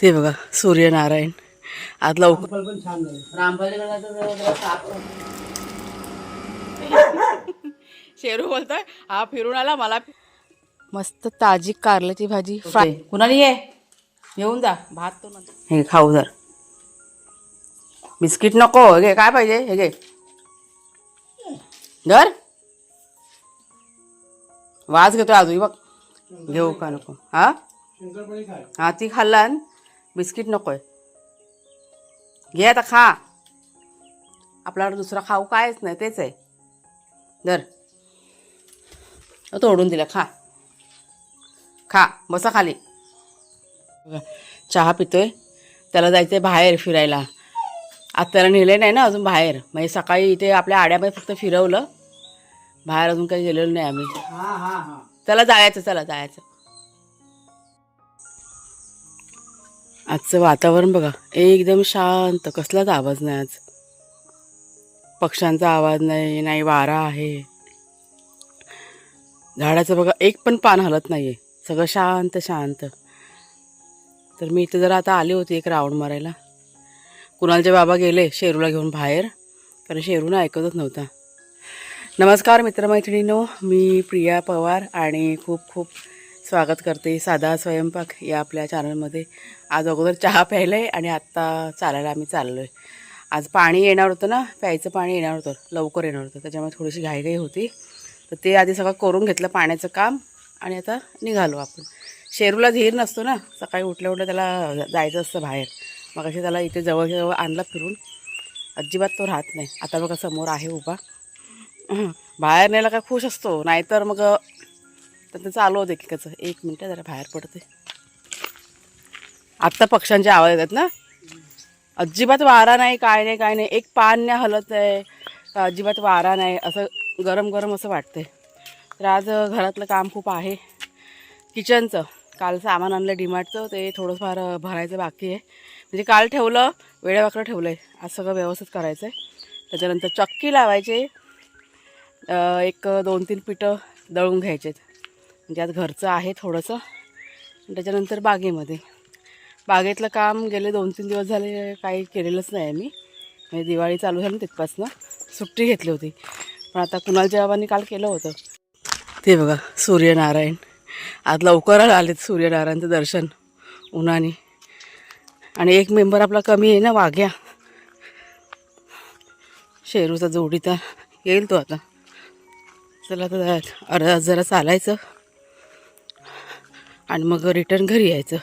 ते बघा सूर्यनारायण. आज लवकर फळ पण छान झालं. शेरू बोलतोय हा फिरून आला मला मस्त ताजी कारल्याची भाजी. फ्राय. कुणाला ये? येऊन जा भात तो हे खाऊ जर. बिस्किट नको हे घे काय पाहिजे हे घे. धर. वाज घेतोय अजून बघ. घेऊ का नको? हा? हा ती खाल्ला बिस्किट नकोय. घे आता खा. आपल्याला दुसरा खाऊ कायच नाही तेच आहे. अ, तोडून दिला खा. खा बसा खाली. चहा पितोय. त्याला जायचं आहे बाहेर फिरायला. आज त्याला नेले नाही ना अजून बाहेर. म्हणजे सकाळी इथे आपल्या आड्यामध्ये फक्त फिरवलं. बाहेर अजून काही गेलेलो नाही आम्ही. हा हा हा. चला जायचं चला जायचं. आजचं वातावरण बघा एकदम शांत. कसलाच आवाज नाही आज. पक्ष्यांचा आवाज नाही नाही वारा आहे. झाडाचं बघा एक पण पान हलत नाही आहे सगळं शांत शांत. तर मी इथं जरा आता आली होती एक राऊंड मारायला. कुणालचे बाबा गेले शेरूला घेऊन बाहेर कारण शेरूनं ऐकतच नव्हता. नमस्कार मित्रमैत्रिणीनो मी प्रिया पवार आणि खूप खूप स्वागत करते साधा स्वयंपाक या आपल्या चॅनलमध्ये. आज अगोदर चहा प्यायला आहे आणि आत्ता चालायला आम्ही चाललो आहे आज पाणी येणार होतं ना प्यायचं पाणी येणार होतं लवकर येणार होतं त्याच्यामुळे थोडीशी घाईघाई होती. तर ते आधी सगळं करून घेतलं पाण्याचं काम आणि आता निघालो आपण. शेरूला धीर नसतो ना सकाळी उठल्या उठल्या त्याला जायचं असतं बाहेर. मग असे त्याला इथे जवळजवळ जवळ आणला फिरून. अजिबात तो राहत नाही. आता बघा समोर आहे उभा. बाहेर न्यायला काय खुश असतो नाहीतर मग त्यांचं चालू होतं एकेकाचं. एक मिनटं जरा बाहेर पडते. आत्ता पक्ष्यांचे आवाज येतात ना? अजिबात वारा नाही काय नाही काय नाही. एक पान नाही हलत आहे का अजिबात वारा नाही. असं गरम गरम असं वाटतंय. तर आज घरातलं काम खूप आहे. किचनचं. काल सामान आणलं डिमार्टचं. ते थोडंफार भरायचं बाकी आहे. म्हणजे काल ठेवलं वेळेवाकडं ठेवलं आहे आज सगळं व्यवस्थित करायचं आहे त्याच्यानंतर चक्की लावायचे. एक दोन तीन पिठं दळून घ्यायचेत. म्हणजे आज घरचं आहे थोडंसं. त्याच्यानंतर बागेमध्ये. बागेतलं काम गेले दोन तीन दिवस झाले काही केलेलंच नाही मी म्हणजे दिवाळी चालू झाली ना तिथपासनं. सुट्टी घेतली होती. पण आता कुणालच्या बाबांनी काल केलं होतं. ते बघा सूर्यनारायण. आज लवकर आलेत सूर्यनारायणचं दर्शन. उन्हाने. आणि एक मेंबर आपला कमी आहे ना वाघ्या. शेरूचा जोडीचा येईल तो आता. चला आता अर्धा जरा चालायचं. आणि मग रिटर्न घरी यायचं.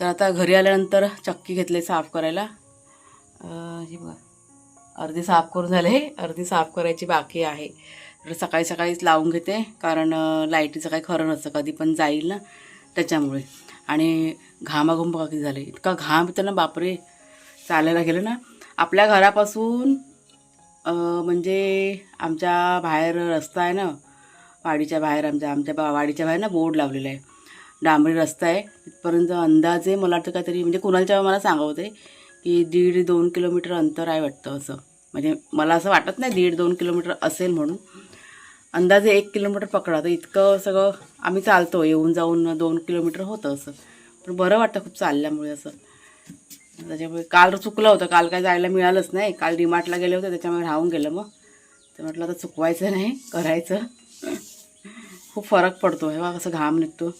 तर आता घरी आल्यानंतर चक्की घेतले साफ करायला. बघा. अर्धी साफ करून झाले. अर्धी साफ करायची बाकी आहे. तर सकाळी सकाळीच लावून घेते कारण लाईटीचं काही खरं नसतं कधी पण जाईल ना त्याच्यामुळे. आणि घामाघूम बघा किती झाले. इतका घाम येतो ना बापरे! चालायला गेलं ना. आपल्या घरापासून म्हणजे आमच्या बाहेर रस्ता आहे ना वाडीच्या बाहेर आमच्या आमच्या बा- वाडीच्या बाहेर ना बोर्ड लावलेला आहे. डांबरी रस्ता आहे. तिथपर्यंत अंदाजे मला वाटतं काहीतरी म्हणजे कुणालच्या मला सांगावते की दीड दोन किलोमीटर अंतर आहे वाटतं असं. म्हणजे मला असं वाटत नाही दीड दोन किलोमीटर असेल म्हणून. अंदाजे एक किलोमीटर पकडा. तर इतकं सगळं आम्ही चालतो. येऊन जाऊन दोन किलोमीटर होतं असं. पण बरं वाटतं खूप चालल्यामुळे असं. त्याच्यामुळे काल चुकलं होतं. काल काय जायला मिळालंच नाही. काल डीमार्टला गेले होते. त्याच्यामुळे राहून गेलं मग. तर म्हटलं आता चुकवायचं नाही करायचं. खूप फरक पडतो. हे बा कसं घाम निघतो.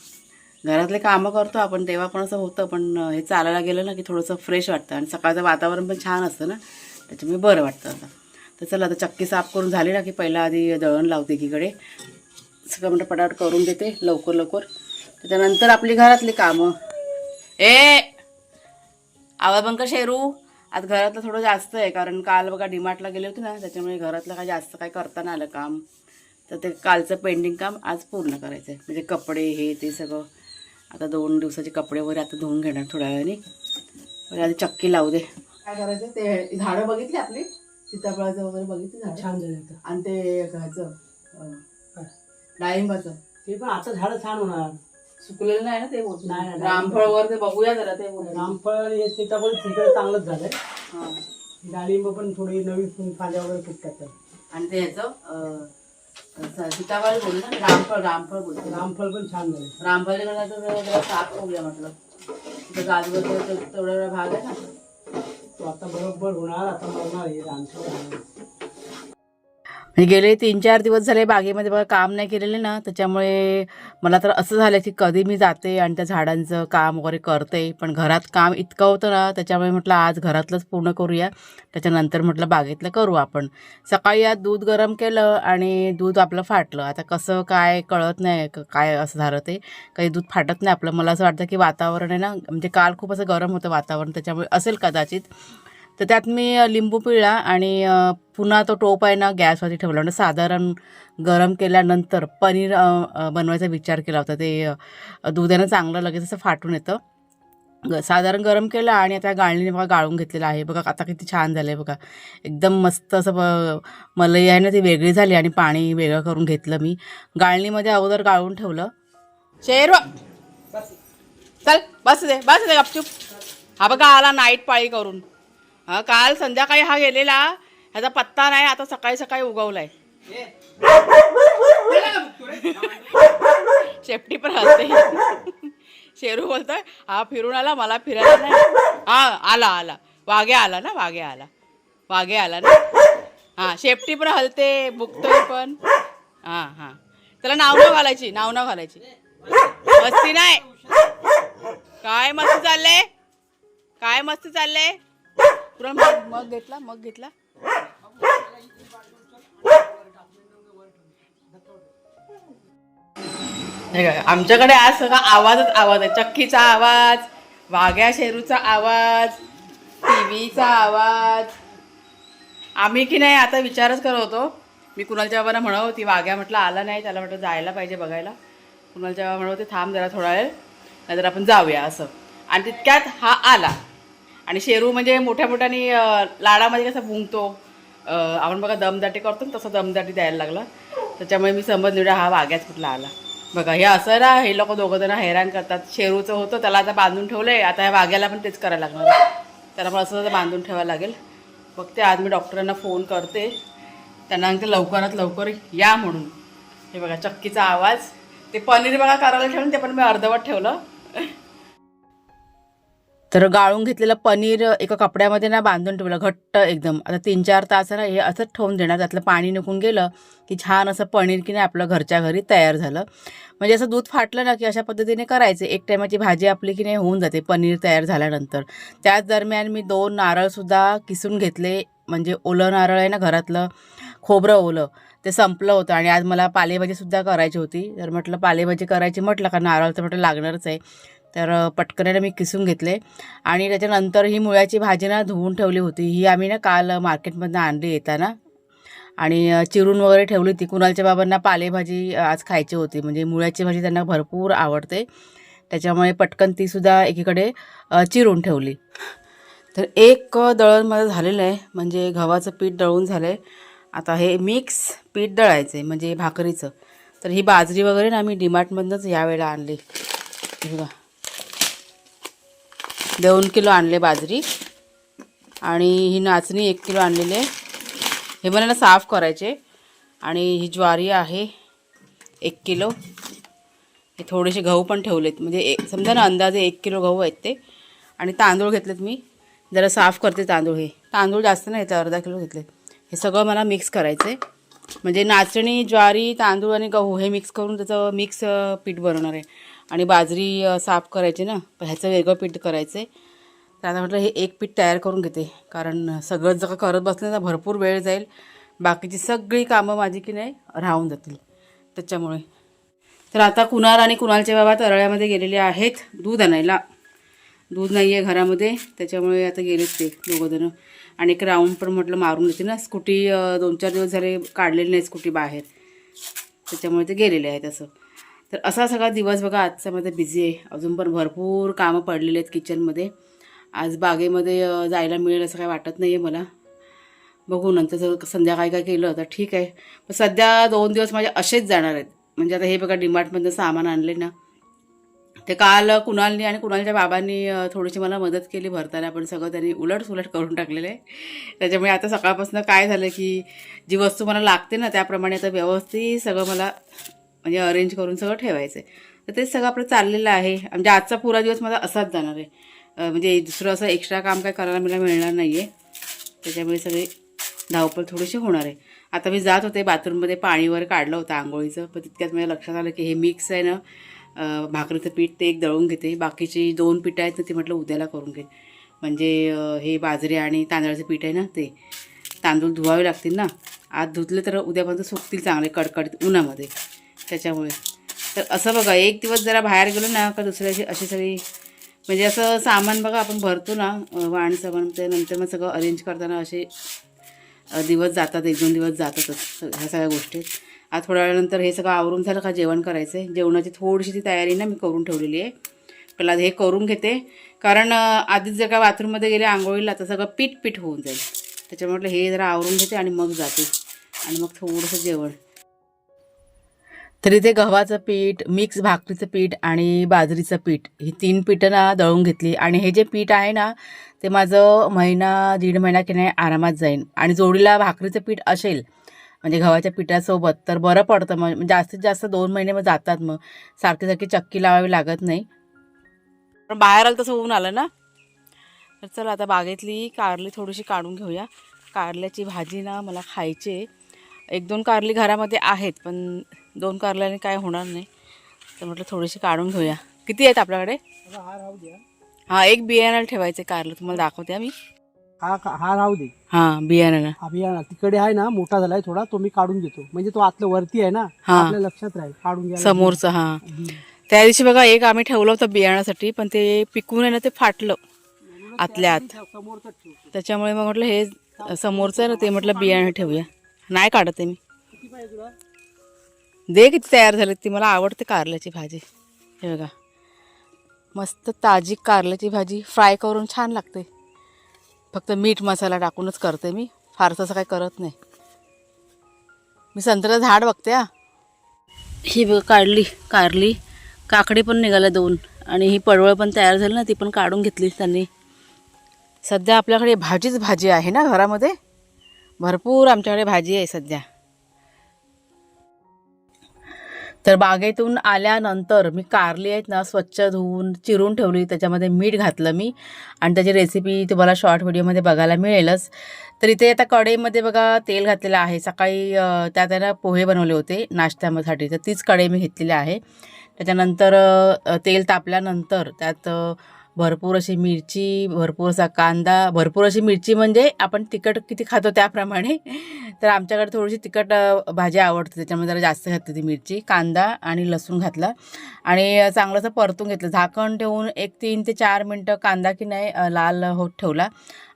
घरातले कामं करतो आपण. तेव्हा पण असं होतं. पण हे चालायला गेलं ना की थोडंसं फ्रेश वाटतं. आणि सकाळचं वातावरण पण छान असतं ना. त्याच्यामुळे बरं वाटतं आता. तर चला आता चक्की साफ करून झाली ना की पहिला आधी दळण लावते एकीकडे. सगळं म्हणतं पटापट करून देते लवकर लवकर. त्याच्यानंतर आपली घरातली कामं. ए! आवाज बंक शेरू. आज घरातलं थोडं जास्त आहे कारण काल बघा डिमार्टला गेले होते ना त्याच्यामुळे घरातलं काय जास्त काय करता नाही आलं काम. तर ते कालचं पेंडिंग काम आज पूर्ण करायचं आहे म्हणजे कपडे हे ते सगळं. आता दोन दिवसाचे कपडे वगैरे आता धुवून घेणार थोड्या वेळाने. आधी चक्की लावू दे. काय करायचं? ते झाडं बघितली आपली? सीताफळाचं वगैरे बघितली झाडं? छान झालं होतं. आणि ते ह्याचं अं, डाळिंबाचं. ते पण आता झाडं छान होणार. सुकलेलं नाही ना ते होत नाही, नाही नाही. रामफळवर ते बघूया जरा ते होत नाही. रामफळ हे सीताफळ तिकडे चांगलंच झालंय. हा. डाळिंब पण थोडी नवीन फुल फांद्या वगैरे फुटतात. आणि ते ह्याचं अं, स- सीताफळ बोलू ना रामफळ रामफळ बोलतो. रामफळ पण छान झाले जरा साफ होऊया म्हटलं. तिथं तेवढा वेळा भाग आहे ना. तो आता बरोबर होणार आता मरणार मी गेले तीन चार दिवस झाले बागेमध्ये बघा काम नाही केलेले ना त्याच्यामुळे मला तर असं झालं की कधी मी जाते आणि त्या झाडांचं काम वगैरे करते. पण घरात काम इतकं होतं ना त्याच्यामुळे म्हटलं आज घरातलंच पूर्ण करूया. त्याच्यानंतर म्हटलं बागेतलं करू आपण. सकाळी आज दूध गरम केलं आणि दूध आपलं फाटलं. आता कसं काय कळत नाही काय असं झालं ते. काही दूध फाटत नाही आपलं. मला असं वाटतं की वातावरण आहे ना म्हणजे काल खूप असं गरम होतं वातावरण त्याच्यामुळे असेल कदाचित. तर त्यात मी लिंबू पिळला आणि पुन्हा तो टोप आहे ना गॅसवरती ठेवला म्हणजे साधारण गरम केल्यानंतर पनीर बनवायचा विचार केला होता. ते दुधानं चांगलं लगेच असं फाटून येतं. ग- साधारण गरम केलं आणि आता गाळणीने बघा गाळून घेतलेलं आहे. बघा आता किती छान झालं आहे बघा. एकदम मस्त असं ब- मलई आहे ना ती वेगळी झाली आणि पाणी वेगळं करून घेतलं मी. गाळणीमध्ये अगोदर गाळून ठेवलं. शेर! चल बस दे बस दे गपचूप. हा बघा आला नाईट पाळी करून. हा काल संध्याकाळी हा गेलेला. ह्याचा पत्ता नाही आता सकाळी सकाळी उगवलाय. शेपटी पण असते. शेरू बोलतोय हा फिरून आला मला फिरायला नाही. हा आला आला. वाघे आला ना वाघे आला. वाघे आला ना. हा शेपटी पण हलते बुकतोय पण. हा हा. त्याला नाव नाव घालायची नाव नाव घालायची. मस्ती नाही. काय मस्ती चाललंय? काय मस्ती चाललंय? तुला मग मग घेतला मग घेतला. आमच्याकडे आज सगळा आवाजच आवाज आहे. चक्कीचा आवाज वाघ्या शेरूचा आवाज टीव्हीचा आवाज. आम्ही की नाही आता विचारच करत होतो. मी कुणालच्या बाबांना म्हणत होती वाघ्या म्हटलं आला नाही त्याला म्हटलं जायला पाहिजे बघायला. कुणालच्या बाबा म्हणत होते थांब जरा थोडा वेळ नाहीतर आपण जाऊया असं. आणि तितक्यात हा आला. आणि शेरू म्हणजे मोठ्या मोठ्याने लाडामध्ये कसं भुंगतो. आपण बघा दमदाटी करतो ना तसं दमदाटी द्यायला लागला. त्याच्यामुळे मी समज निवडा हा वाघ्याच कुठला आला. बघा हे असं ना हे लोक दोघं जण हैराण करतात. शेरूचं होतं त्याला आता बांधून ठेवलं आहे आता ह्या वाघ्याला पण तेच करायला लागणार त्याला पण असं बांधून ठेवायला लागेल. बघते आज मी डॉक्टरांना फोन करते. त्यांना सांगते लवकरात लवकर या म्हणून. हे बघा चक्कीचा आवाज. ते पनीर बघा करायला ठेवून ते पण मी अर्धवट ठेवलं. तर गाळून घेतलेलं पनीर एका कपड्यामध्ये ना बांधून ठेवलं घट्ट एकदम. आता तीन चार तास ना हे असंच ठेवून देणार. त्यातलं पाणी निघून गेलं की छान असं पनीर की नाही आपलं घरच्या घरी तयार झालं. म्हणजे असं दूध फाटलं ना की अशा पद्धतीने करायचं. एक टायमाची भाजी आपली की नाही होऊन जाते पनीर तयार झाल्यानंतर. त्याच दरम्यान मी दोन नारळसुद्धा किसून घेतले. म्हणजे ओलं नारळ आहे ना घरातलं खोबरं ओलं ते संपलं होतं. आणि आज मला पालेभाजीसुद्धा करायची होती. तर म्हटलं पालेभाजी करायची म्हटलं का नारळ तर म्हटलं लागणारच आहे. तर अ, पटकन मी किसून घेतले. आणि त्याच्यानंतर ही मुळ्याची भाजी ना धुवून ठेवली होती. ही आम्ही ना काल मार्केटमधनं आणली येताना. आणि चिरून वगैरे ठेवली होती. कुणालच्या बाबांना पालेभाजी आज खायची होती. म्हणजे मुळ्याची भाजी त्यांना भरपूर आवडते. त्याच्यामुळे पटकन तीसुद्धा एकीकडे चिरून ठेवली. तर एक दळण माझं झालेलं आहे. म्हणजे गव्हाचं पीठ दळून झालं आहे आता हे मिक्स पीठ दळायचं आहे म्हणजे भाकरीचं. तर ही बाजरी वगैरे ना मी डिमार्टमधनंच यावेळेला आणली. बघा. दोन किलो आणले बाजरी. आणि ही नाचणी एक किलो आणलेली. आहे हे मला ना साफ करायचे. आणि ही ज्वारी आहे एक किलो. हे थोडेसे गहू पण ठेवलेत. म्हणजे एक समजा ना अंदाजे एक किलो गहू आहेत ते. आणि तांदूळ घेतलेत मी. जरा साफ करते तांदूळ हे. तांदूळ जास्त नाही येतं अर्धा किलो घेतले हे सगळं मला मिक्स करायचं आहे म्हणजे नाचणी ज्वारी तांदूळ आणि गहू हे मिक्स करून त्याचं मिक्स पीठ बनवणार आहे. आणि बाजरी साफ करायची ना ह्याचं वेगळं पीठ करायचं आहे तर आता म्हटलं हे एक पीठ तयार करून घेते कारण सगळं जर का करत बसलं तर भरपूर वेळ जाईल. बाकीची सगळी कामं माझी की नाही राहून जातील त्याच्यामुळे. तर आता कुणाल आणि कुणालचे बाबा तरळ्यामध्ये गेलेले आहेत दूध आणायला. दूध नाही आहे घरामध्ये त्याच्यामुळे आता गेलेच ते दोघंजणं आणि एक राऊंड पण म्हटलं मारून देते ना स्कूटी दोन चार दिवस झाले काढलेली नाही स्कूटी बाहेर. त्याच्यामुळे ते गेलेले आहेत असं. तर असा सगळा दिवस बघा आजचा माझा बिझी आहे. अजून पण भरपूर कामं पडलेली आहेत किचनमध्ये आज बागेमध्ये जायला मिळेल असं काही वाटत नाही आहे मला. बघू नंतर जर संध्याकाळी काय केलं तर ठीक आहे. पण सध्या दोन दिवस माझे असेच जाणार आहेत. म्हणजे आता हे बघा डीमार्टमधनं सामान आणले ना. ते काल कुणालनी आणि कुणालच्या बाबांनी थोडीशी मला मदत केली भरताना पण सगळं त्यांनी उलट सुलट करून टाकलेलं आहे त्याच्यामुळे आता सकाळपासून काय झालं की जी वस्तू मला लागते ना त्याप्रमाणे आता व्यवस्थित सगळं मला म्हणजे अरेंज करून सगळं ठेवायचं आहे तर तेच सगळं आपलं चाललेलं आहे. म्हणजे आजचा पुरा दिवस माझा असाच जाणार आहे. म्हणजे दुसरं असं एक्स्ट्रा काम काय करायला मला मिळणार नाही आहे त्याच्यामुळे सगळे धावपळ थोडीशी होणार आहे. आता मी जात होते बाथरूममध्ये पाणी वगैरे काढलं होतं आंघोळीचं. पण तितक्यात माझ्या लक्षात आलं की हे मिक्स आहे ना. भाकरीचं पीठ ते एक दळून घेते. बाकीची दोन पीठं आहेत ना ती म्हटलं उद्याला करून घे म्हणजे हे बाजरी आणि तांदळाचं पीठ आहे ना ते. तांदूळ धुवावे लागतील ना. आज धुतले तर उद्यापर्यंत सुकतील चांगले कडकडीत उन्हामध्ये. त्याच्यामुळे. तर असं बघा एक दिवस जरा बाहेर गेलो ना का दुसऱ्या दिवशी अशी सगळी म्हणजे असं सामान बघा आपण भरतो ना वाण सामान ते नंतर मग सगळं अरेंज करताना असे दिवस जातात एक दोन दिवस जातातच ह्या सगळ्या गोष्टी. आज थोड्या वेळानंतर हे सगळं आवरून झालं का जेवण करायचं आहे जेवणाची थोडीशी ती तयारी ना मी करून ठेवलेली आहे. पहिला हे करून घेते. कारण आधीच जर का बाथरूममध्ये गेले आंघोळीला तर सगळं पीठ पीठ होऊन जाईल. त्याच्यामुळे म्हटलं हे जरा आवरून घेते आणि मग जाते. आणि मग थोडंसं जेवण. तरी ते गव्हाचं पीठ मिक्स भाकरीचं पीठ आणि बाजरीचं पीठ ही तीन पीठं ना दळून घेतली. आणि हे जे पीठ आहे ना ते माझं महिना दीड महिना की नाही आरामात जाईन. आणि जोडीला भाकरीचं पीठ असेल म्हणजे गव्हाच्या पिठासोबत तर बरं पडतं मग. म्हणजे जास्तीत जास्त दोन महिने मग जातात मग. सारखी सारखी चक्की लावावी लागत नाही. पण बाहेर आलं तसं होऊन आलं ना? तर चला आता बागेतली कारली थोडीशी काढून घेऊया. कारल्याची भाजी ना मला खायची आहे. एक दोन कारली घरामध्ये आहेत पण दोन कारल्याने काय होणार नाही. तर म्हटलं थोडीशी काढून घेऊया. किती आहेत आपल्याकडे? हा हां एक बियाणं ठेवायचं कारलं. तुम्हाला दाखवते हा मी हा हा राहू दे. हां बियाणं हा बियाणा. तिकडे आहे ना मोठा झालाय थोडा तो मी काढून घेतो. म्हणजे तो आतलं वरती आहे ना हा. आपल्या लक्षात राहील. काढून घ्या समोरचं हां. त्या दिवशी बघा एक आम्ही ठेवलं होतं बियाण्यासाठी पण ते पिकून आहे ना ते फाटलं. आतल्या आत. त्याच्यामुळे मग म्हटलं हे समोरचं आहे ना ते म्हटलं बियाणं ठेवूया. नाही काढत आहे मी. दे किती तयार झाले ती मला आवडते कारल्याची भाजी. हे बघा. मस्त ताजी कारल्याची भाजी फ्राय करून छान लागते. फक्त मीठ मसाला टाकूनच करते मी. फारसं असं काही करत नाही. मी संत्र्याचं झाड बघते हा. ही बघ काढली कारली. काकडी पण निघाल्या दोन. आणि ही पडवळ पण तयार झाली ना ती पण काढून घेतली त्यांनी. सध्या आपल्याकडे भाजीच भाजी आहे ना घरामध्ये? भरपूर आमच्याकडे भाजी आहे सध्या. तर बागेतून आल्यानंतर मी कारली आहेत ना स्वच्छ धुवून चिरून ठेवली. त्याच्यामध्ये मीठ घातलं मी. आणि त्याची रेसिपी तुम्हाला शॉर्ट व्हिडिओमध्ये बघायला मिळेलच. तर इथे आता कढईमध्ये बघा तेल घातलेलं आहे. सकाळी त्यात ना पोहे बनवले होते नाश्त्यासाठी तर तीच कढई मी घेतलेली आहे. त्याच्यानंतर तेल तापल्यानंतर त्यात भरपूर अशी मिरची भरपूर असा कांदा भरपूर अशी मिरची म्हणजे आपण तिखट किती खातो त्याप्रमाणे. तर आमच्याकडे थोडीशी तिखट भाजी आवडते. त्याच्यामुळे जरा जास्त घातली ती मिरची कांदा आणि लसूण घातला. आणि चांगलं असं परतून घेतलं. झाकण ठेवून एक तीन ते चार मिनटं कांदा की नाही लाल होत ठेवला.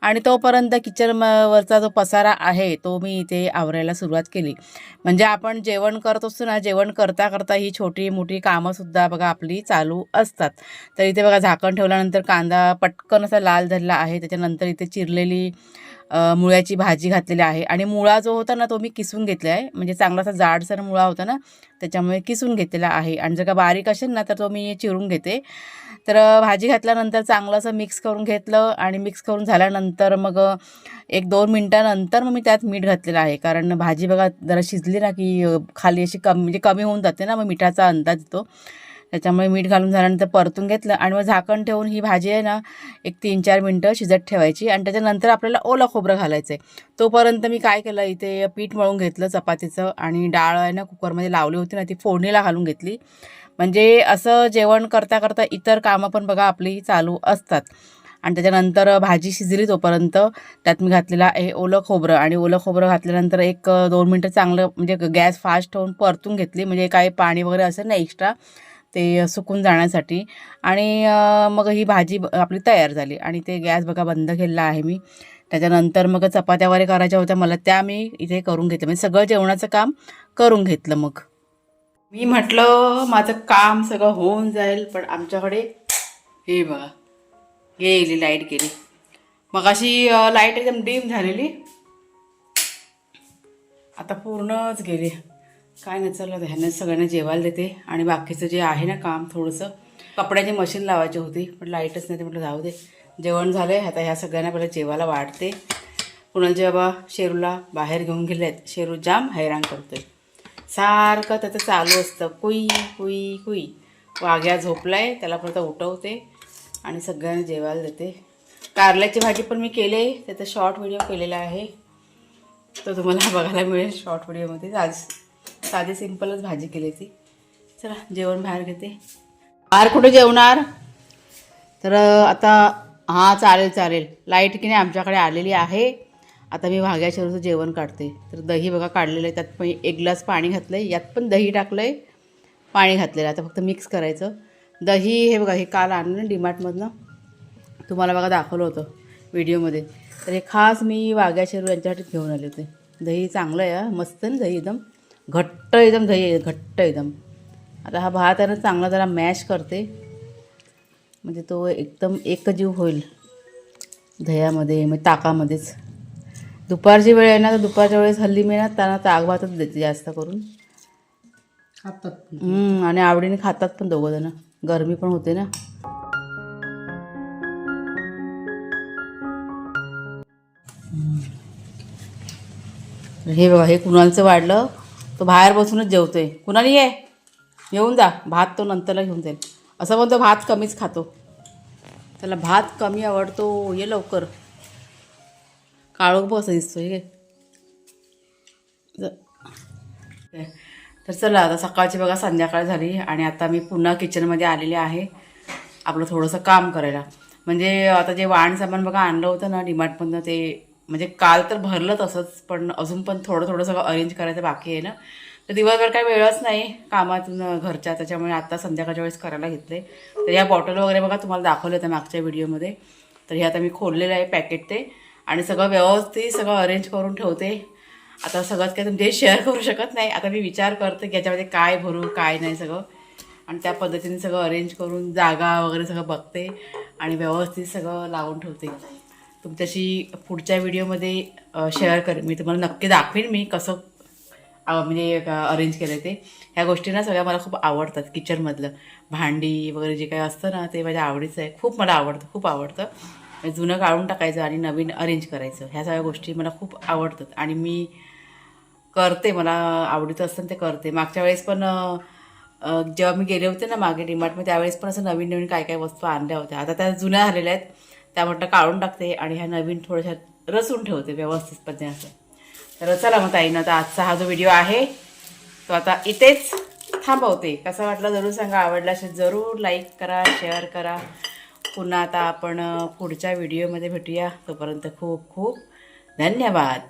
आणि तोपर्यंत किचन म- वरचा जो पसारा आहे तो मी इथे आवरायला सुरुवात केली. म्हणजे आपण जेवण करत असतो ना जेवण करता करता ही छोटी मोठी कामंसुद्धा बघा आपली चालू असतात. तर इथे बघा झाकण ठेवल्यानंतर कांदा पटकन असा लाल धरला आहे त्याच्यानंतर इथे चिरलेली मुळ्याची भाजी घातलेली आहे. आणि मुळा जो होता ना तो मी किसून घेतला आहे. म्हणजे चांगला असा जाडसर मुळा होता ना त्याच्यामुळे किसून घेतलेला आहे. आणि जर का बारीक असेल ना तर तो मी चिरून घेते. तर भाजी घातल्यानंतर चांगलं असं मिक्स करून घेतलं. आणि मिक्स करून झाल्यानंतर मग एक दोन मिनटानंतर मग मी त्यात मीठ घातलेलं आहे. कारण भाजी बघा जरा शिजली ना की खाली अशी कमी म्हणजे कमी होऊन जाते ना मग मिठाचा अंदाज येतो. त्याच्यामुळे मीठ घालून झाल्यानंतर परतून घेतलं आणि मग झाकण ठेवून ही भाजी आहे ना एक तीन चार मिनटं शिजत ठेवायची आणि त्याच्यानंतर आपल्याला ओलं खोबरं घालायचं आहे तोपर्यंत मी काय केलं इथे पीठ मळून घेतलं चपातीचं आणि डाळ आहे ना कुकरमध्ये लावली होती ना ती फोडणीला घालून घेतली. म्हणजे असं जेवण करता करता इतर कामं पण बघा आपली चालू असतात. आणि त्याच्यानंतर भाजी शिजली तोपर्यंत त्यात मी घातलेला आहे ओलं खोबरं आणि ओलं खोबरं घातल्यानंतर एक दोन मिनटं चांगलं म्हणजे गॅस फास्ट ठेवून परतून घेतली. म्हणजे काही पाणी वगैरे असं नाही एक्स्ट्रा. ते सुकून जाण्यासाठी. आणि मग ही भाजी ब- आपली तयार झाली. आणि ते गॅस बघा बंद केलेला आहे मी. त्याच्यानंतर मग चपात्या वगैरे करायच्या होत्या. मला त्या मी इथे करून घेतलं म्हणजे सगळं जेवणाचं काम करून घेतलं मग. मी म्हटलं माझं काम सगळं होऊन जाईल पण आमच्याकडे हे बघा. गेली लाइट गेली. मग अशी लाइट एकदम डीम झालेली. आता पूर्णच गेली. काय नाही चला ह्यानं सगळ्यांना जेवायला देते. आणि बाकीचं जे आहे ना काम थोडंसं कपड्याची मशीन लावायची होती पण लाईटच नाही ते म्हटलं जाऊ दे. जेवण झालं आहे आता ह्या सगळ्यांना पहिलं जेवायला वाढते. कुणालजी बाबा शेरूला बाहेर घेऊन गेले आहेत शेरू जाम हैराण करतोय. सारखं त्याचं चालू असतं. कुई कुई कुई. वाघ्या झोपलाय त्याला परत उठवते आणि सगळ्यांना जेवायला देते. कारल्याची भाजी पण मी केले आहे. त्याचा शॉर्ट व्हिडिओ केलेला आहे. तो तुम्हाला बघायला मिळेल शॉर्ट व्हिडिओमध्ये आज साधी सिंपलच भाजी केली ती. चला जेवण बाहेर घेते. बाहेर कुठे जेवणार? तर आता हां चालेल चालेल. लाइट की नाही आमच्याकडे आलेली आहे. आता मी वाघ्या शेरूचं जेवण काढते. तर दही बघा काढलेलं आहे. त्यात पण एक ग्लास पाणी घातलं आहे यात पण दही टाकलं आहे पाणी घातलेलं आता फक्त मिक्स करायचं. दही हे बघा हे काल आणलं डीमार्टमधनं. तुम्हाला बघा दाखवलं होतं व्हिडिओमध्ये. तर हे खास मी वाघ्या शेरू यांच्यासाठी घेऊन आले होते. दही चांगलं आहे हा, मस्त ना दही एकदम. घट्ट एकदम दही आहे घट्ट एकदम. आता हा भात आहे ना चांगला जरा मॅश करते. म्हणजे तो एकदम एकजीव होईल दह्यामध्ये मग ताकामध्येच. दुपारची वेळ आहे ना तर दुपारच्या वेळेस हल्ली मी ना त्यांना ताक भातच देते जास्त करून. खातात आणि आवडीने खातात पण दोघं जण. गरमी पण होते ना. हे बघा हे कुणालचं वाढलं? तो बाहेर बसूनच जेवतोय. कुणाला ये? येऊन जा. भात तो नंतरला घेऊन जाईल. असं म्हणतो भात कमीच खातो. त्याला भात कमी आवडतो. ये लवकर. काळोख बस दिसतो हे. तर चला आता सकाळची बघा संध्याकाळ झाली. आणि आता मी पुन्हा किचनमध्ये आलेले आहे. आपलं थोडंसं काम करायला. म्हणजे आता जे वाण सामान बघा आणलं होतं ना डिमार्टमधनं ते म्हणजे काल तर भरलं तसंच पण अजून पण थोडं थोडं सगळं अरेंज करायचं बाकी आहे ना. तर दिवसभर काही वेळच नाही कामातून घरच्या त्याच्यामुळे आता संध्याकाळच्या वेळेस करायला घेतले तर या बॉटल वगैरे बघा तुम्हाला दाखवलं होतं मागच्या व्हिडिओमध्ये तर हे आता मी खोललेलं आहे पॅकेट ते. आणि सगळं व्यवस्थित सगळं अरेंज करून ठेवते. आता सगळंच काही तुमचे शेअर करू शकत नाही. आता मी विचार करते की याच्यामध्ये काय भरू काय नाही सगळं. आणि त्या पद्धतीने सगळं अरेंज करून जागा वगैरे सगळं बघते. आणि व्यवस्थित सगळं लावून ठेवते. तुमच्याशी पुढच्या व्हिडिओमध्ये शेअर करेन मी तुम्हाला नक्की दाखवेन मी कसं म्हणजे अरेंज केलं ते. ह्या गोष्टी ना सगळ्या मला खूप आवडतात किचनमधलं भांडी वगैरे जे काही असतं ना ते माझ्या आवडीचं आहे. खूप मला आवडतं खूप आवडतं. जुनं काढून टाकायचं आणि नवीन अरेंज करायचं. ह्या सगळ्या गोष्टी मला खूप आवडतात. आणि मी करते मला आवडीचं असतं ते करते. मागच्या वेळेस पण जेव्हा मी गेले होते ना मागे डिमार्टमध्ये त्यावेळेस पण असं नवीन नवीन काय काय वस्तू आणल्या होत्या. आता त्या जुन्या झालेल्या आहेत. त्या म्हटलं काढून टाकते आणि ह्या नवीन थोड्याशा रचून ठेवते व्यवस्थितपणे असं. तर चला मग ताईनं आता आजचा हा जो व्हिडिओ आहे तो आता इथेच थांबवते. कसा वाटला जरूर सांगा आवडला असेल जरूर लाईक करा शेअर करा. पुन्हा आता आपण पुढच्या व्हिडिओमध्ये भेटूया. तोपर्यंत खूप खूप धन्यवाद.